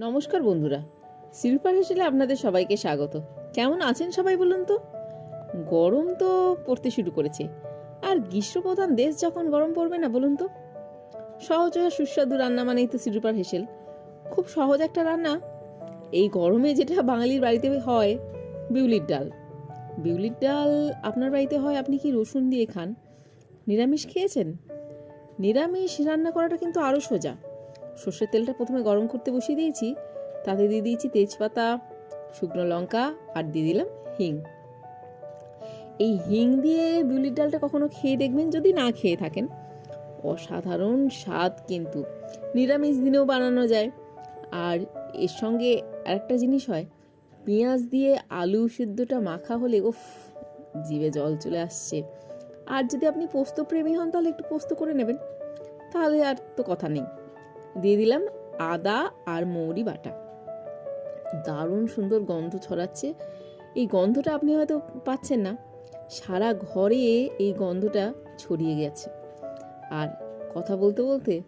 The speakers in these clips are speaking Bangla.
নমস্কার বন্ধুরা। সিলপার হেসেলে আপনাদের সবাইকে স্বাগত। কেমন আছেন সবাই বলুন তো? গরম তো পড়তে শুরু করেছে। আর গ্রীষ্মপ্রধান দেশ যখন গরম পড়বে না বলুন তো? সহজ সুস্বাদু রান্না মানেই তো সিলপার হেসেল। খুব সহজ একটা রান্না। এই গরমে যেটা বাঙালির বাড়িতে হয়, বিউলির ডাল। বিউলির ডাল আপনার বাড়িতে হয়, আপনি কি রসুন দিয়ে খান? নিরামিষ খেয়েছেন? নিরামিষ রান্না করাটা কিন্তু আরও সোজা। সর্ষের তেলটা প্রথমে গরম করতে বসিয়ে দিয়েছি। তাতে দিয়ে দিয়েছি তেজপাতা, শুকনো লঙ্কা আর দিয়ে দিলাম হিং। এই হিং দিয়ে বিউলির ডালটা কখনো খেয়ে দেখবেন যদি না খেয়ে থাকেন। অসাধারণ স্বাদ কিন্তু। নিরামিষ দিনেও বানানো যায়। আর এর সঙ্গে আরেকটা জিনিস হয়, পেঁয়াজ দিয়ে আলু সিদ্ধটা মাখা হলে উফ, জিভে জল চলে আসছে। আর যদি আপনি পোস্ত প্রেমী হন তাহলে একটু পোস্ত করে নেবেন। তাহলে আর তো কথা নেই। দিয়ে দিলাম আদা আর মৌরি বাটা। দারুণ সুন্দর গন্ধ ছড়াচ্ছে। এই গন্ধটা আপনি হয়তো পাচ্ছেন না। সারা ঘরে এই গন্ধটা ছড়িয়ে গেছে। আর কথা বলতে বলতে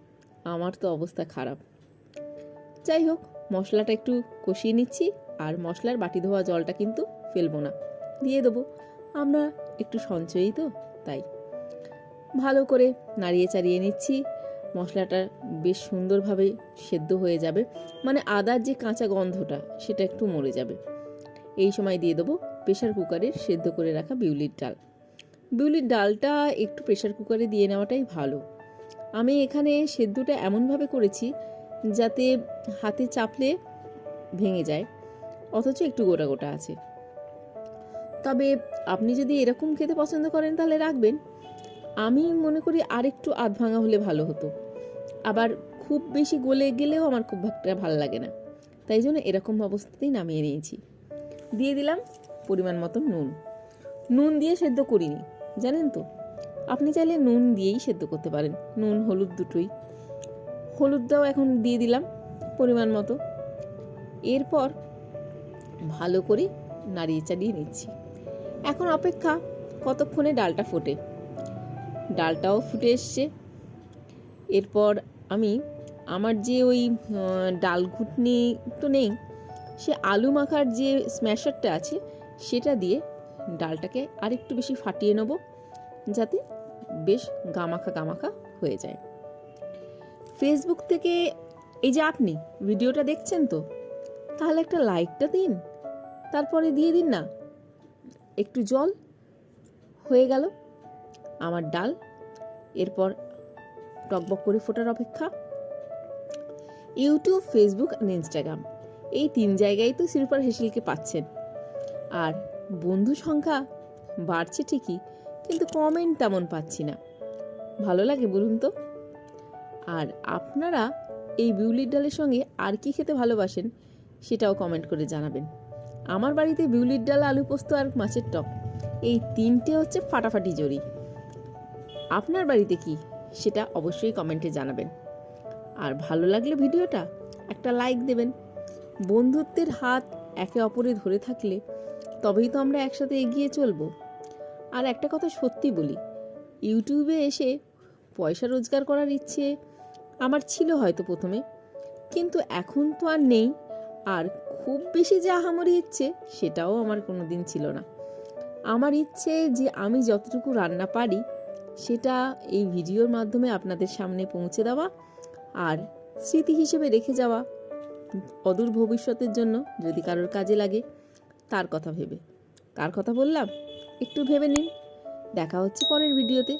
আমার তো অবস্থা খারাপ। যাই হোক, মশলাটা একটু কষিয়ে নিচ্ছি আর মশলার বাটি ধোয়া জলটা কিন্তু ফেলব না। দিয়ে দেবো। আমরা একটু সঞ্চয়ই তো, তাই। ভালো করে নাড়িয়ে চাড়িয়ে নিচ্ছি। মশলাটা বেশ সুন্দরভাবে সেদ্ধ হয়ে যাবে। মানে আদার যে কাঁচা গন্ধটা, সেটা একটু মরে যাবে। এই সময় দিয়ে দেবো প্রেশার কুকারের সেদ্ধ করে রাখা বিউলির ডাল। বিউলির ডালটা একটু প্রেশার কুকারে দিয়ে নেওয়াটাই ভালো। আমি এখানে সেদ্ধটা এমনভাবে করেছি যাতে হাতে চাপলে ভেঙে যায়, অথচ একটু গোটা গোটা আছে। তবে আপনি যদি এরকম খেতে পছন্দ করেন তাহলে রাখবেন। আমি মনে করি আরেকটু আধ ভাঙা হলে ভালো হতো। আবার খুব বেশি গলে গেলেও আমার খুব একটা ভালো লাগে না। তাই জন্য এরকম অবস্থাতেই নামিয়ে নিয়েছি। দিয়ে দিলাম পরিমাণ মতন নুন। নুন দিয়ে সেদ্ধ করিনি, জানেন তো? আপনি চাইলে নুন দিয়েই সেদ্ধ করতে পারেন। নুন, হলুদ দুটোই। হলুদটাও এখন দিয়ে দিলাম পরিমাণ মতো। এরপর ভালো করে নাড়িয়ে চাড়িয়ে নিচ্ছি। এখন অপেক্ষা কতক্ষণে ডালটা ফোটে? ডালটাও ফুটে এসছে। এরপর আমি আমার যে ওই ডাল ঘুটনি তো নেই, সে আলু মাখার যে স্ম্যাশারটা আছে, সেটা দিয়ে ডালটাকে আরেকটু বেশি ফাটিয়ে নেব, যাতে বেশ গামাখা গামাখা হয়ে যায়। ফেসবুক থেকে এই যে আপনি ভিডিওটা দেখছেন তো, তাহলে একটা লাইকটা দিন, তারপরে দিয়ে দিন না। একটু জল হয়ে গেল। আমার ডাল, এরপর টকবক করে ফোটার অপেক্ষা। ইউটিউব, ফেসবুক আর ইনস্টাগ্রাম, এই তিন জায়গায় তো সিলভার হেসেলকে পাচ্ছেন। আর বন্ধু সংখ্যা বাড়ছে ঠিকই, কিন্তু কমেন্ট তেমন পাচ্ছি না। ভালো লাগে বলুন তো? আর আপনারা এই বিউলির ডালের সঙ্গে আর কি খেতে ভালোবাসেন, সেটাও কমেন্ট করে জানাবেন। আমার বাড়িতে বিউলির ডাল, আলু পোস্ত আর মাছের টক, এই তিনটে হচ্ছে ফাটাফাটি জড়ি আপনার বাড়িতে কি? সেটা অবশ্যই কমেন্টে জানাবেন। আর ভালো লাগলে ভিডিওটা একটা লাইক দেবেন। বন্ধুত্বের হাত একে অপরে ধরে থাকলে তবেই তো আমরা একসাথে এগিয়ে চলবো। আর একটা কথা সত্যি বলি, ইউটিউবে এসে পয়সা রোজগার করার ইচ্ছে আমার ছিল হয়তো প্রথমে, কিন্তু এখন তো আর নেই। আর খুব বেশি যে আহামরি ইচ্ছে সেটাও আমার কোনো দিন ছিল না। আমার ইচ্ছে যে আমি যতটুকু রান্না পারি সেটা এই ভিডিওর মাধ্যমে আপনাদের সামনে পৌঁছে দেওয়া আর স্মৃতি হিসেবে রেখে যাওয়া অদূর ভবিষ্যতের জন্য যদি কারোর কাজে লাগে তার কথা ভেবে। কার কথা বললাম? একটু ভেবে নিন। দেখা হচ্ছে পরের ভিডিওতে।